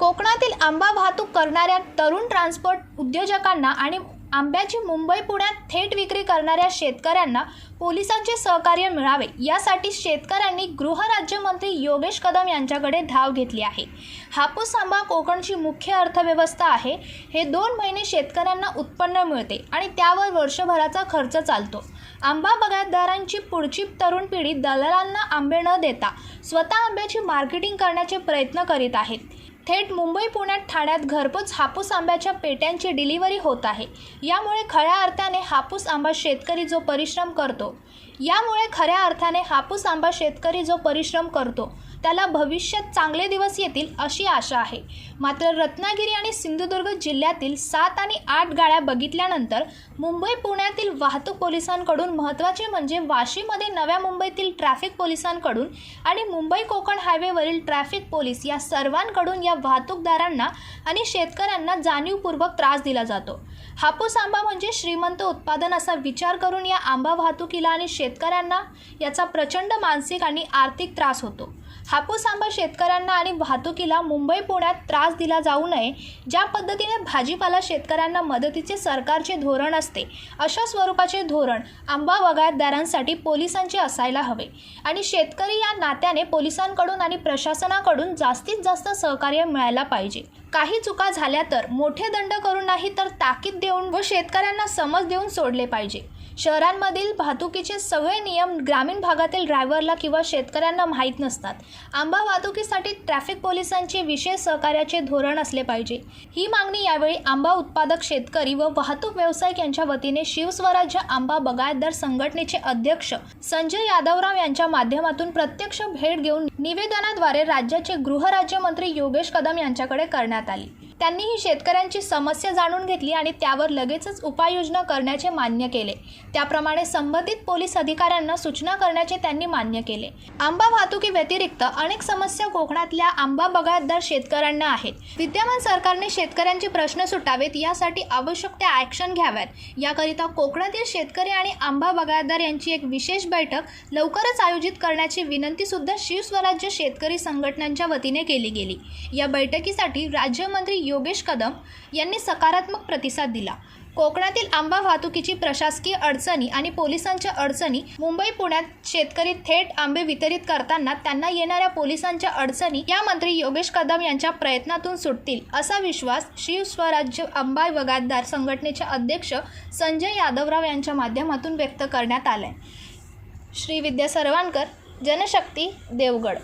कोकणातील आंबा वाहतूक करणाऱ्या तरुण ट्रान्सपोर्ट उद्योजकांना आणि आंब्याची मुंबई पुण्यात थेट विक्री करणाऱ्या शेतकऱ्यांना पोलिसांचे सहकार्य मिळावे यासाठी शेतकऱ्यांनी गृहराज्यमंत्री योगेश कदम यांच्याकडे धाव घेतली आहे. हापूस आंबा कोकणची मुख्य अर्थव्यवस्था आहे. हे दोन महिने शेतकऱ्यांना उत्पन्न मिळते आणि त्यावर वर्षभराचा खर्च चालतो. आंबा बगायतदारांची पुढची तरुण पिढी दलालांना आंबे न देता स्वतः आंब्याची मार्केटिंग करण्याचे प्रयत्न करीत आहेत. थेट मुंबई पुण्यात ठाण्यात घरपोच हापूस आंब्याच्या पेट्यांची डिलिव्हरी होत आहे. यामुळे खऱ्या अर्थाने हापूस आंबा शेतकरी जो परिश्रम करतो यामुळे खऱ्या अर्थाने हापूस आंबा शेतकरी जो परिश्रम करतो त्याला भविष्यात चांगले दिवस येतील अशी आशा आहे. मात्र रत्नागिरी आणि सिंधुदुर्ग जिल्ह्यातील सात आणि आठ गाड्या बघितल्यानंतर मुंबई पुण्यातील वाहतूक पोलिसांकडून महत्त्वाचे म्हणजे वाशीमध्ये नव्या मुंबईतील ट्रॅफिक पोलिसांकडून आणि मुंबई कोकण हायवेवरील ट्रॅफिक पोलीस या सर्वांकडून या वाहतूकदारांना आणि शेतकऱ्यांना जाणीवपूर्वक त्रास दिला जातो. हापूस आंबा म्हणजे श्रीमंत उत्पादन असा विचार करून या आंबा वाहतुकीला आणि शेतकऱ्यांना याचा प्रचंड मानसिक आणि आर्थिक त्रास होतो. हापूस आंबा शेतकऱ्यांना आणि वाहतुकीला मुंबई पुण्यात त्रास दिला जाऊ नये ज्या पद्धतीने भाजीपाला शेतकऱ्यांना मदतीचे सरकारचे धोरण असते अशा स्वरूपाचे धोरण आंबा वगायतदारांसाठी पोलिसांचे असायला हवे. आणि शेतकरी या नात्याने पोलिसांकडून आणि प्रशासनाकडून जास्तीत जास्त सहकार्य मिळायला पाहिजे. काही चुका झाल्या तर मोठे दंड करून नाही तर ताकीद देऊन व शेतकऱ्यांना समज देऊन सोडले पाहिजे. शहरांमधील वाहतुकीचे सगळे नियम ग्रामीण भागातील ड्रायव्हरला किंवा शेतकऱ्यांना माहीत नसतात. आंबा वाहतुकीसाठी ट्रॅफिक पोलिसांचे विशेष सहकार्याचे धोरण असले पाहिजे. ही मागणी यावेळी आंबा उत्पादक शेतकरी व वाहतूक व्यावसायिक यांच्या वतीने शिवस्वराज्य आंबा बगायतदार संघटनेचे अध्यक्ष संजय यादवराव यांच्या माध्यमातून प्रत्यक्ष भेट घेऊन निवेदनाद्वारे राज्याचे गृहराज्यमंत्री योगेश कदम यांच्याकडे करण्यात आली. त्यांनीही शेतकऱ्यांची समस्या जाणून घेतली आणि त्यावर लगेचच उपाययोजना करण्याचे मान्य केले. त्याप्रमाणे संबंधित पोलीस अधिकाऱ्यांना सूचना करण्याचे त्यांनी मान्य केले. आंबा वाहतुकी व्यतिरिक्त अनेक समस्या कोकणातल्या आंबा बागायतदार शेतकऱ्यांना आहेत. विद्यमान सरकारने शेतकऱ्यांचे प्रश्न सुटावेत यासाठी आवश्यक त्या ॲक्शन घ्याव्यात. याकरिता कोकणातील शेतकरी आणि आंबा बगायतदार यांची एक विशेष बैठक लवकरच आयोजित करण्याची विनंतीसुद्धा शिवस्वराज्य शेतकरी संघटनांच्या वतीने केली गेली. या बैठकीसाठी राज्यमंत्री योगेश कदम यांनी सकारात्मक प्रतिसाद दिला. कोकणातील आंबा वाहतुकीची प्रशासकीय अडचणी आणि पोलिसांच्या अडचणी मुंबई पुण्यात शेतकरी थेट आंबे वितरित करताना त्यांना येणाऱ्या पोलिसांच्या अडचणी या मंत्री योगेश कदम यांच्या प्रयत्नातून सुटतील असा विश्वास शिवस्वराज्य आंबा वगातदार संघटनेचे अध्यक्ष संजय यादवराव यांच्या माध्यमातून व्यक्त करण्यात आलाय. श्री विद्या सर्वांकर जनशक्ती देवगड.